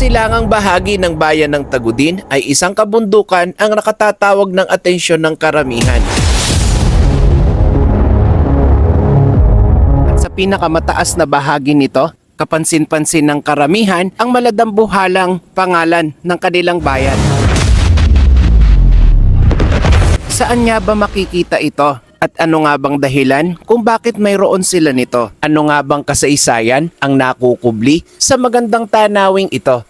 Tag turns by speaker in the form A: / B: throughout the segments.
A: silangang bahagi ng bayan ng Tagudin ay isang kabundukan ang nakatatawag ng atensyon ng karamihan. At sa pinakamataas na bahagi nito, kapansin-pansin ng karamihan ang maladambuhalang pangalan ng kanilang bayan. Saan nga ba makikita ito? At ano nga bang dahilan kung bakit mayroon sila nito? Ano nga bang kasaysayan ang nakukubli sa magandang tanawing ito?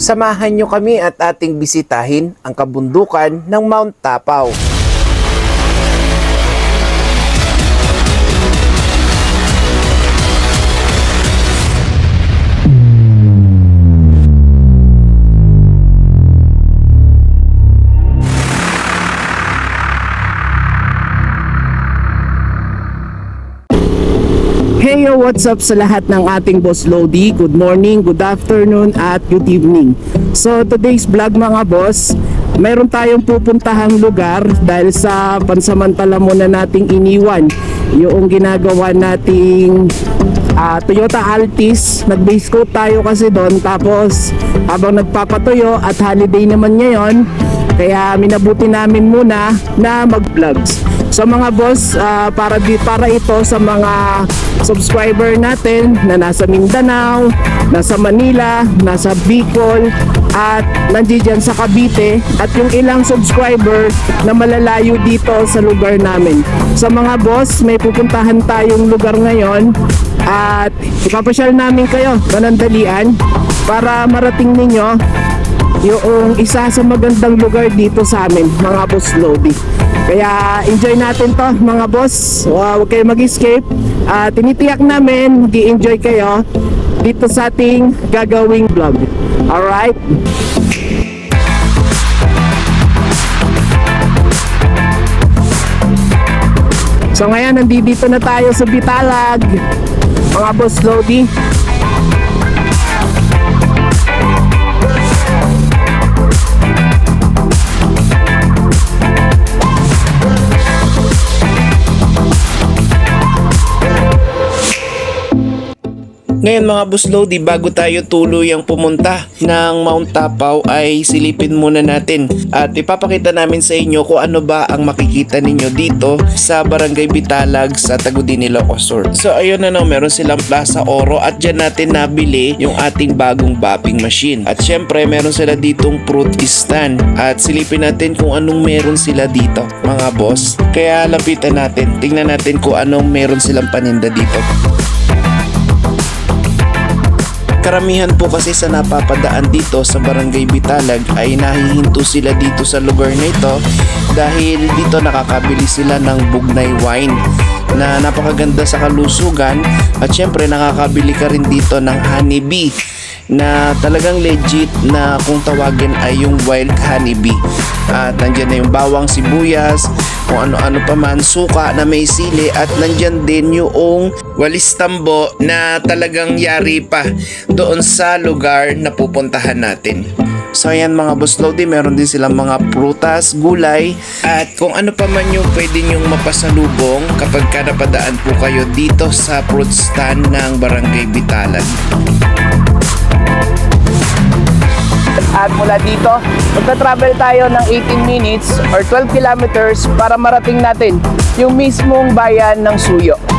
A: Samahan nyo kami at ating bisitahin ang kabundukan ng Mount Tapao.
B: What's up sa lahat ng ating boss Lodi? Good morning, good afternoon, at good evening. So today's vlog mga boss, mayroon tayong pupuntahang lugar dahil sa pansamantala muna nating iniwan yung ginagawa nating ah, Toyota Altis. Nag-base tayo kasi doon tapos habang nagpapatuyo at holiday naman ngayon, kaya minabuti namin muna na mag-vlogs. So mga boss, ah, para para ito sa mga subscriber natin na nasa Mindanao, nasa Manila, nasa Bicol at nandiyan sa Cavite at yung ilang subscriber na malalayo dito sa lugar namin. Sa mga boss, may pupuntahan tayong lugar ngayon at ipapasyal namin kayo manandalian para marating ninyo yung isa sa magandang lugar dito sa amin, mga boss Lodi. Kaya enjoy natin to mga boss. Wow, huwag kayo mag-escape. Ah, tinitiyak namin, mag enjoy kayo dito sa ating gagawing vlog. Alright? So ngayon, nandito na tayo sa Bitalag. Mga boss Lodi.
A: Ngayon mga Buslodi, bago tayo tuluyang pumunta ng Mount Tapao ay silipin muna natin at ipapakita namin sa inyo kung ano ba ang makikita ninyo dito sa Barangay Bitalag sa Tagudin, Ilocos Sur. So ayun na no, meron silang Plaza Oro at dyan natin nabili yung ating bagong bopping machine. At syempre meron sila ditong fruit stand at silipin natin kung anong meron sila dito mga boss. Kaya lapitan natin, tingnan natin kung anong meron silang paninda dito. Karamihan po kasi sa napapadaan dito sa Barangay Bitalag ay nahihinto sila dito sa lugar na ito dahil dito nakakabili sila ng Bugnay wine na napakaganda sa kalusugan at syempre nakakabili ka rin dito ng honeybee na talagang legit na kung tawagin ay yung wild honeybee. At nandyan na yung bawang sibuyas, kung ano-ano pa man, suka na may sili at nandyan din yung walis tambo na talagang yari pa doon sa lugar na pupuntahan natin. So ayan mga boss Lodi, meron din silang mga prutas, gulay at kung ano pa man yung pwede nyong mapasalubong kapag ka napadaan po kayo dito sa fruit stand ng Barangay Bitalan.
B: At mula dito, magta-travel tayo ng 18 minutes or 12 kilometers para marating natin yung mismong bayan ng Suyo.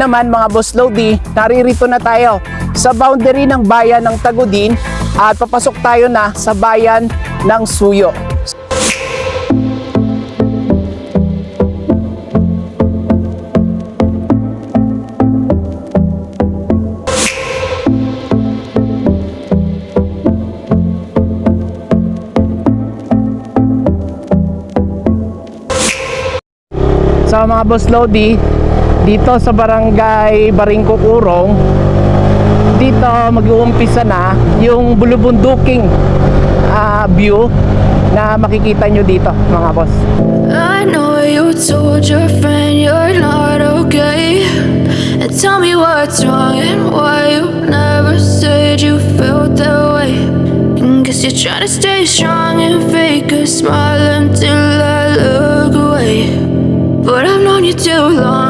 B: Naman mga Boss Lodi, naririto na tayo sa boundary ng bayan ng Tagudin at papasok tayo na sa bayan ng Suyo. So mga Boss Lodi, dito sa barangay Baringko Kurong, dito mag-uumpisa na yung bulubunduking ah, view na makikita nyo dito mga boss.
C: I know you told your friend you're not okay. And tell me what's wrong and why you never said you felt that way. And guess you're trying to stay strong and fake a smile until I look away. But I've known you too long,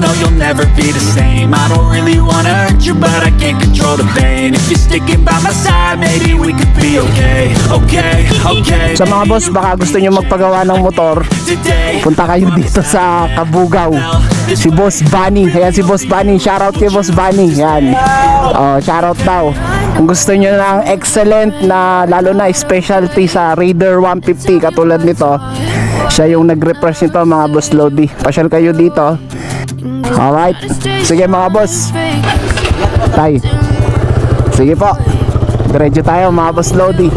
D: no you'll never be the same I don't really wanna hurt you but I can't control the pain If you're sticking by my side, maybe we could be okay Okay, okay
B: Sa mga boss, baka gusto nyo magpagawa ng motor, punta kayo dito sa Kabugaw. Si Boss Bunny. Ayan si Boss Bunny. Shoutout kay Boss Bunny. Yan. Oh, shoutout daw. Kung gusto nyo ng excellent na lalo na specialty sa Raider 150 katulad nito, siya yung nag-repress nito mga boss Lodi. Pasyal kayo dito. Alright. Sige mga boss. Tay. Sige po. Diretso tayo mga boss Lodi.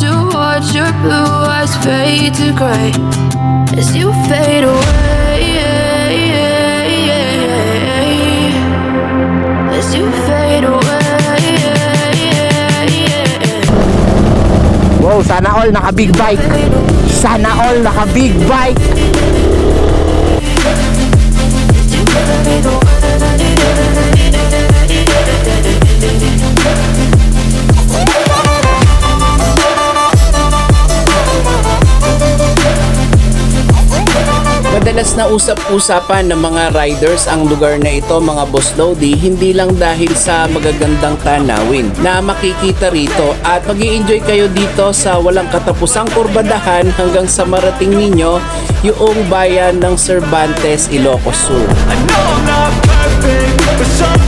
C: to watch your blue eyes fade to gray as you fade away. As you fade away.
B: Wow, sana all naka big bike. Sana all naka big bike.
A: Madalas na usap-usapan ng mga riders ang lugar na ito mga boss Lodi hindi lang dahil sa magagandang tanawin na makikita rito at mag enjoy kayo dito sa walang katapusang kurbadahan hanggang sa marating ninyo yung bayan ng Cervantes, Ilocos Sur.
D: I know I'm not perfect, but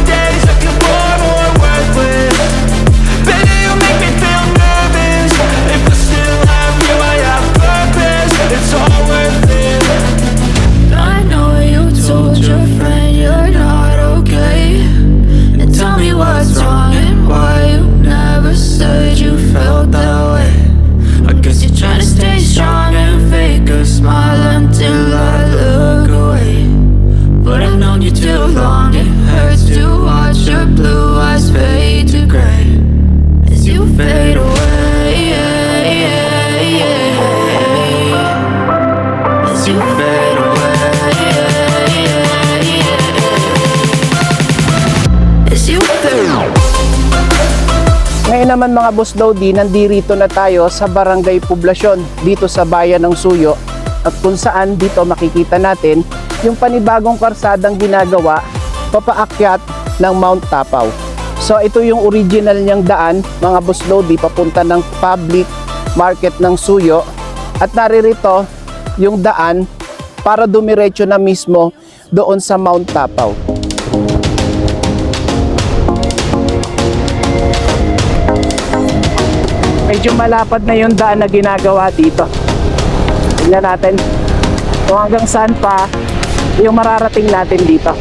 B: naman mga boss Lodi, nandirito na tayo sa Barangay Poblasyon dito sa bayan ng Suyo at kung saan dito makikita natin yung panibagong karsadang ginagawa papaakyat ng Mount Tapaw. So ito yung original niyang daan mga boss Lodi papunta ng public market ng Suyo at naririto yung daan para dumiretso na mismo doon sa Mount Tapaw. Medyo malapad na yung daan na ginagawa dito. Tingnan natin kung hanggang saan pa yung mararating natin dito.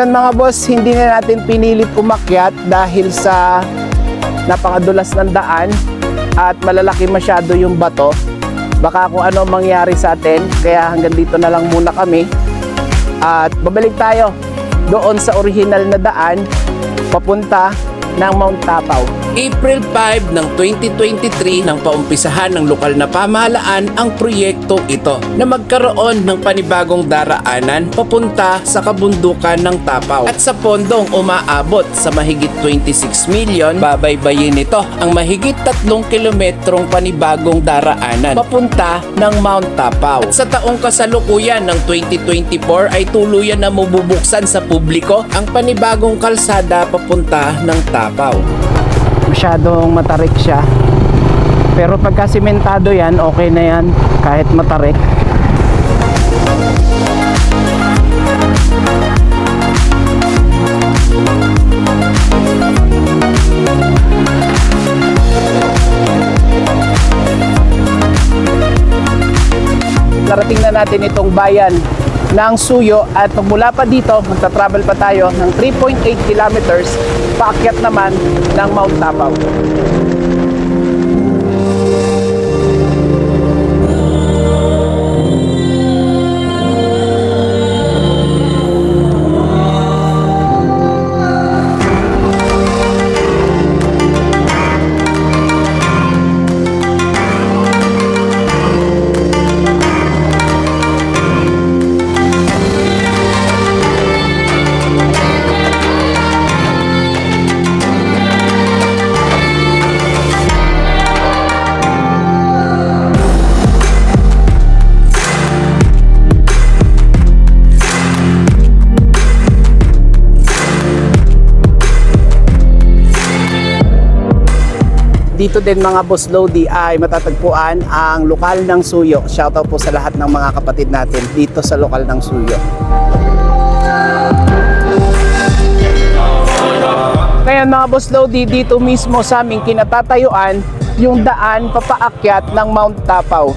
B: Yan mga boss, hindi na natin pinilit umakyat dahil sa napakadulas ng daan at malalaki masyado yung bato. Baka kung ano mangyari sa atin, kaya hanggang dito na lang muna kami. At babalik tayo doon sa original na daan papunta ng Mount Tapaw.
A: April 5 ng 2023 nang paumpisahan ng lokal na pamahalaan ang proyektong ito na magkaroon ng panibagong daraanan papunta sa kabundukan ng Tapaw at sa pondong umaabot sa mahigit 26 million babaybayin nito ang mahigit 3 kilometrong panibagong daraanan papunta ng Mount Tapaw. At sa taong kasalukuyan ng 2024 ay tuluyan na mabubuksan sa publiko ang panibagong kalsada papunta ng Tapaw.
B: Masyadong matarik siya. Pero pagka simentado yan okay na yan kahit matarik. Narating na natin itong bayan ng Suyo at mula pa dito magta-travel pa tayo ng 3.8 kilometers paakyat naman ng Mount Tapaw. Dito din mga Boss Lodi ay matatagpuan ang lokal ng Suyo. Shoutout po sa lahat ng mga kapatid natin dito sa lokal ng Suyo. Kaya mga Boss Lodi, dito mismo sa aming kinatatayuan yung daan papaakyat ng Mount Tapaw.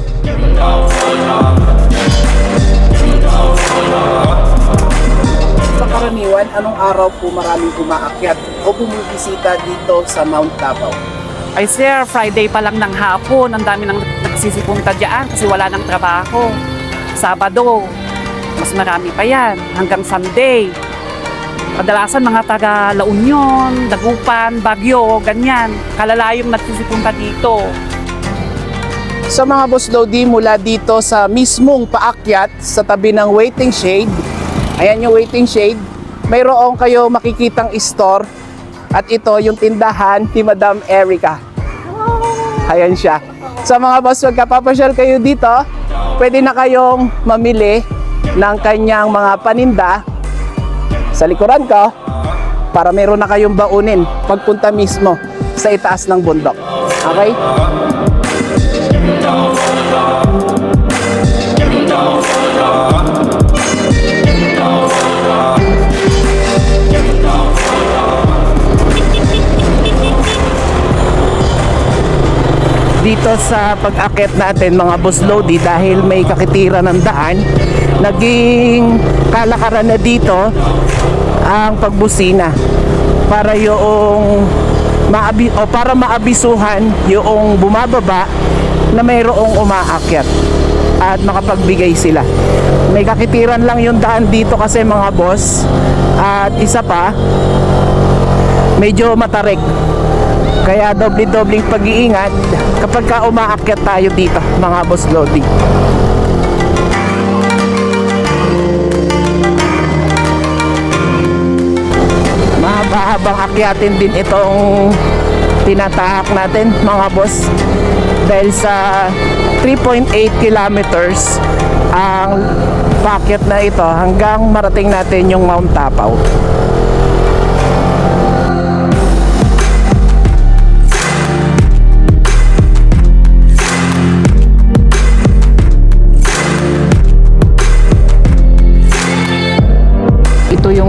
B: Sa karaniwan, anong araw po maraming umaakyat o bumibisita dito sa Mount Tapaw?
E: Ay sir, Friday pa lang ng hapon, ang dami nang nagsisipunta dyan kasi wala nang trabaho. Sabado, mas marami pa yan, hanggang Sunday. Kadalasan mga taga La Union, Dagupan, Baguio, ganyan. Kalalayong nagsisipunta dito.
B: Sa mga boss Lodi mula dito sa mismong paakyat sa tabi ng waiting shade. Ayan yung waiting shade. Mayroong kayo makikitang store at ito yung tindahan ni Madam Erica. Ayan siya. Sa mga boss, magkapapasyal kayo dito, pwede na kayong mamili ng kanyang mga paninda sa likuran ko para meron na kayong baunin pagpunta mismo sa itaas ng bundok. Okay? Dito sa pag-akit natin mga boss Lodi dahil may kakitira ng daan naging kalakaran na dito ang pagbusina para yung maabi o para maabisuhan yung bumababa na mayroong umaakyat at makapagbigay sila. May kakitiran lang yung daan dito kasi mga boss at isa pa medyo matarik kaya doble-dobling pag-iingat kapag ka umaakyat tayo dito mga boss Lodi. Mahabang akyatin din itong tinatahak natin mga boss dahil sa 3.8 kilometers ang packet na ito hanggang marating natin yung Mount Tapaw.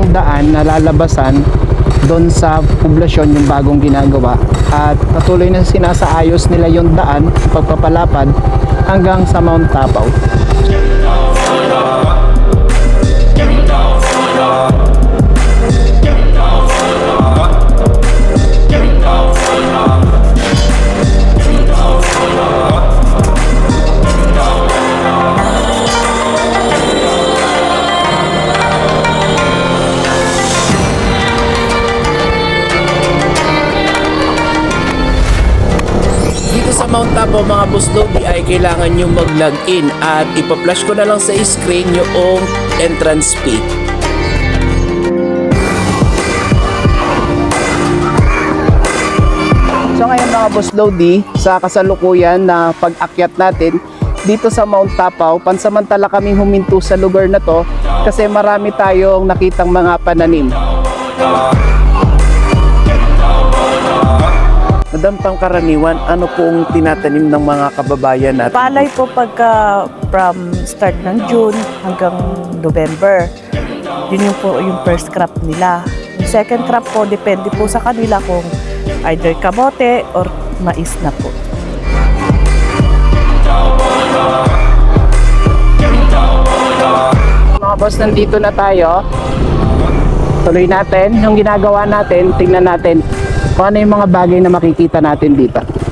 B: Yung daan na lalabasan doon sa poblasyon yung bagong ginagawa at patuloy na sinasaayos nila yung daan pagpapalapad hanggang sa Mount Tapaw.
A: Mga boss Lodi ay kailangan nyo mag-log in at ipa-flash ko na lang sa screen yung entrance fee.
B: So ngayon mga boss Lodi, sa kasalukuyan na pag-akyat natin dito sa Mount Tapaw, pansamantala kaming huminto sa lugar na to kasi marami tayong nakitang mga pananim.
A: Madam Pangkaraniwan, ano pong tinatanim ng mga kababayan natin?
F: Palay po pagka from start ng June hanggang November. Yun yung po yung first crop nila. Yung second crop po, depende po sa kanila kung either kamote or mais na po.
B: Mga boss, nandito na tayo. Tuloy natin yung ginagawa natin. Tingnan natin kung ano yung mga bagay na makikita natin dito.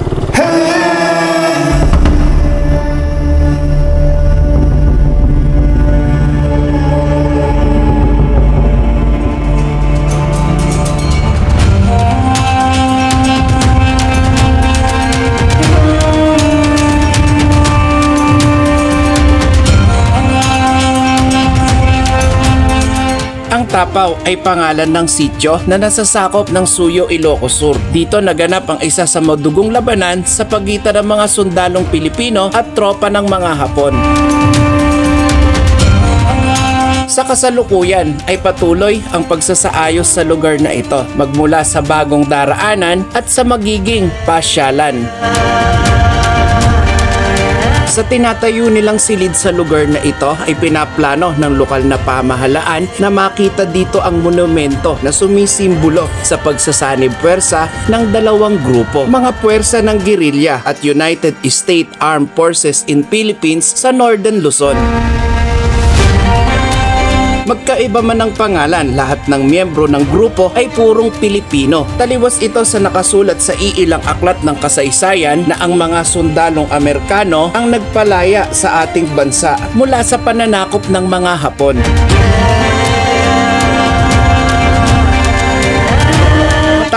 A: Tapaw ay pangalan ng sityo na nasasakop ng Suyo, Ilocos Sur. Dito naganap ang isa sa madugong labanan sa pagitan ng mga sundalong Pilipino at tropa ng mga Hapon. Sa kasalukuyan ay patuloy ang pagsasaayos sa lugar na ito magmula sa bagong daraanan at sa magiging pasyalan. Sa tinatayo nilang silid sa lugar na ito ay pinaplano ng lokal na pamahalaan na makita dito ang monumento na sumisimbolo sa pagsasanib puwersa ng dalawang grupo. Mga puwersa ng gerilya at United States Armed Forces in Philippines sa Northern Luzon. Magkaiba man ang pangalan, lahat ng miyembro ng grupo ay purong Pilipino. Taliwas ito sa nakasulat sa iilang aklat ng kasaysayan na ang mga sundalong Amerikano ang nagpalaya sa ating bansa mula sa pananakop ng mga Hapon.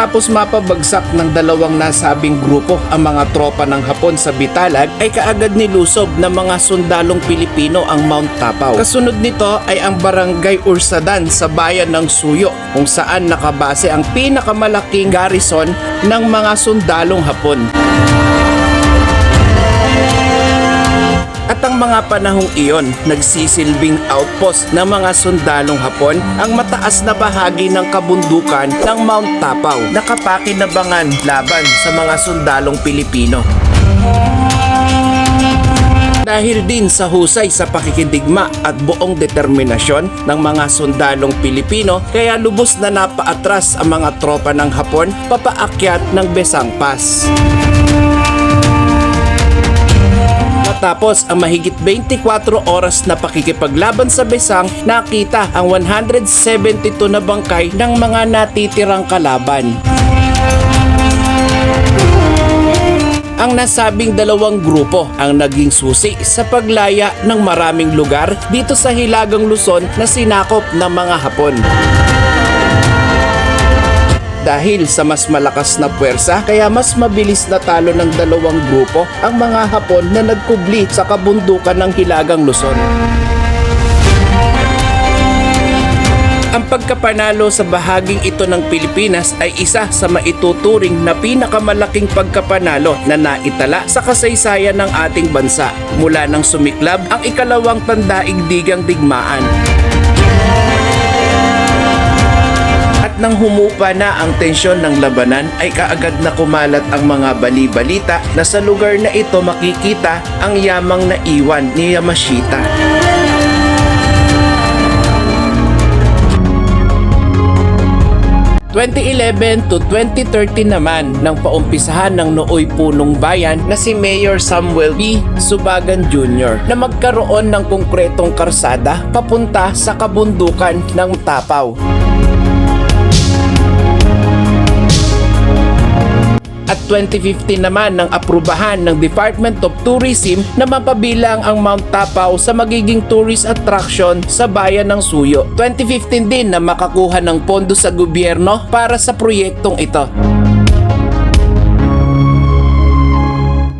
A: Matapos mapabagsak ng dalawang nasabing grupo ang mga tropa ng Hapon sa Bitalag ay kaagad nilusob ng mga sundalong Pilipino ang Mount Tapaw. Kasunod nito ay ang Barangay Ursadan sa bayan ng Suyo kung saan nakabase ang pinakamalaking garrison ng mga sundalong Hapon. At ang mga panahong iyon, nagsisilbing outpost ng mga sundalong Hapon ang mataas na bahagi ng kabundukan ng Mount Tapaw na kapakinabangan laban sa mga sundalong Pilipino. Dahil din sa husay sa pakikidigma at buong determinasyon ng mga sundalong Pilipino, kaya lubos na napaatras ang mga tropa ng Hapon papaakyat ng Besang Pass. Matapos ang mahigit 24 oras na pakikipaglaban sa Besang, nakita ang 172 na bangkay ng mga natitirang kalaban. Ang nasabing dalawang grupo ang naging susi sa paglaya ng maraming lugar dito sa Hilagang Luzon na sinakop ng mga Hapon. Dahil sa mas malakas na puwersa, kaya mas mabilis na talo ng dalawang grupo ang mga Hapon na nagkubli sa kabundukan ng Hilagang Luzon. Ang pagkapanalo sa bahaging ito ng Pilipinas ay isa sa maituturing na pinakamalaking pagkapanalo na naitala sa kasaysayan ng ating bansa mula nang sumiklab ang ikalawang pandaigdigang digmaan. Nang humupa na ang tensyon ng labanan ay kaagad na kumalat ang mga bali-balita na sa lugar na ito makikita ang yamang na iwan ni Yamashita. ...2011 to 2013 naman nang paumpisahan ng nooy punong bayan na si Mayor Samuel P. Subagan Jr. na magkaroon ng konkretong karsada papunta sa kabundukan ng Tapaw. 2015 naman ng aprubahan ng Department of Tourism na mapabilang ang Mount Tapao sa magiging tourist attraction sa bayan ng Suyo. 2015 din na makakuha ng pondo sa gobyerno para sa proyektong ito.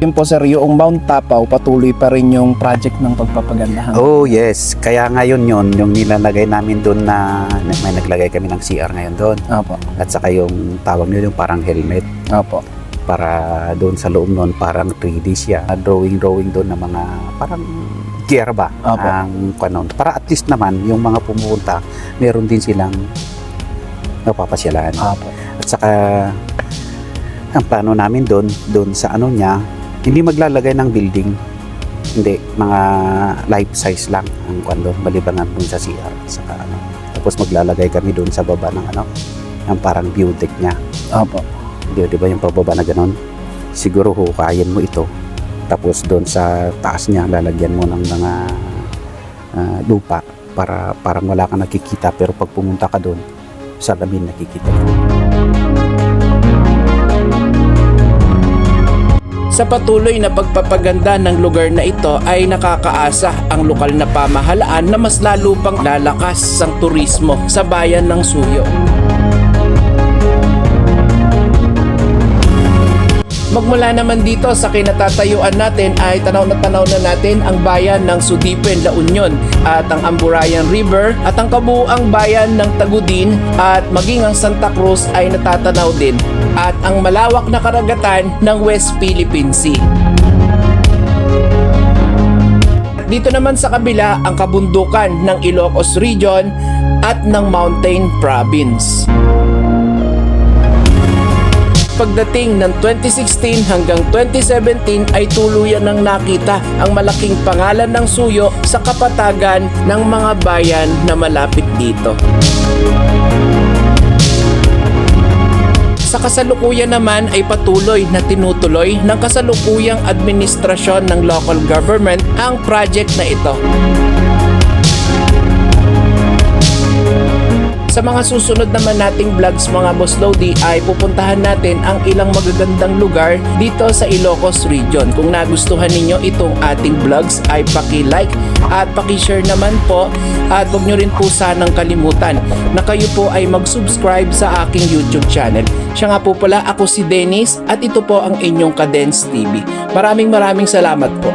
B: Yun po sir, yung Mount Tapaw, patuloy pa rin yung project ng pagpapagandahan.
G: Oh yes, kaya ngayon yon yung nilalagay namin doon na may naglagay kami ng CR ngayon doon.
B: Opo,
G: At saka yung tawag nyo yung parang helmet
B: opo.
G: Para doon sa loob noon parang 3D siya. Drawing drawing doon na mga parang gear ba
B: Opo.
G: ang kanon. Para at least naman yung mga pumunta meron din silang napapasyalan.
B: Opo.
G: At saka ang plano namin doon doon sa ano niya hindi maglalagay ng building hindi mga life size lang ang kwando malibangan dun sa CR at saka ano tapos maglalagay kami doon sa baba ng ano ang parang view deck niya
B: Opo.
G: Di, di ba yung pababa na ganon? Siguro hukayin mo ito. Tapos doon sa taas niya lalagyan mo ng mga ah, lupa para parang wala kang nakikita. Pero pag pumunta ka doon salamin nakikita mo.
A: Sa patuloy na pagpapaganda ng lugar na ito ay nakakaasa ang lokal na pamahalaan na mas lalo pang lalakas ang turismo sa bayan ng Suyo. Magmula naman dito sa kinatatayuan natin ay tanaw na tanaw na natin ang bayan ng Sudipen, La Union at ang Amburayan River at ang kabuuang bayan ng Tagudin at maging ang Santa Cruz ay natatanaw din at ang malawak na karagatan ng West Philippine Sea. Dito naman sa kabila ang kabundukan ng Ilocos Region at ng Mountain Province. Pagdating ng 2016 hanggang 2017 ay tuluyan ng nakita ang malaking pangalan ng suyo sa kapatagan ng mga bayan na malapit dito. Sa kasalukuyan naman ay patuloy na tinutuloy ng kasalukuyang administrasyon ng local government ang project na ito. Sa mga susunod naman nating vlogs mga Boss Lodi ay pupuntahan natin ang ilang magagandang lugar dito sa Ilocos Region. Kung nagustuhan ninyo itong ating vlogs ay paki-like at paki-share naman po at huwag nyo rin po sanang kalimutan na kayo po ay mag-subscribe sa aking YouTube channel. Siya nga po pala ako si Dennis at ito po ang inyong Cadence TV. Maraming maraming salamat po.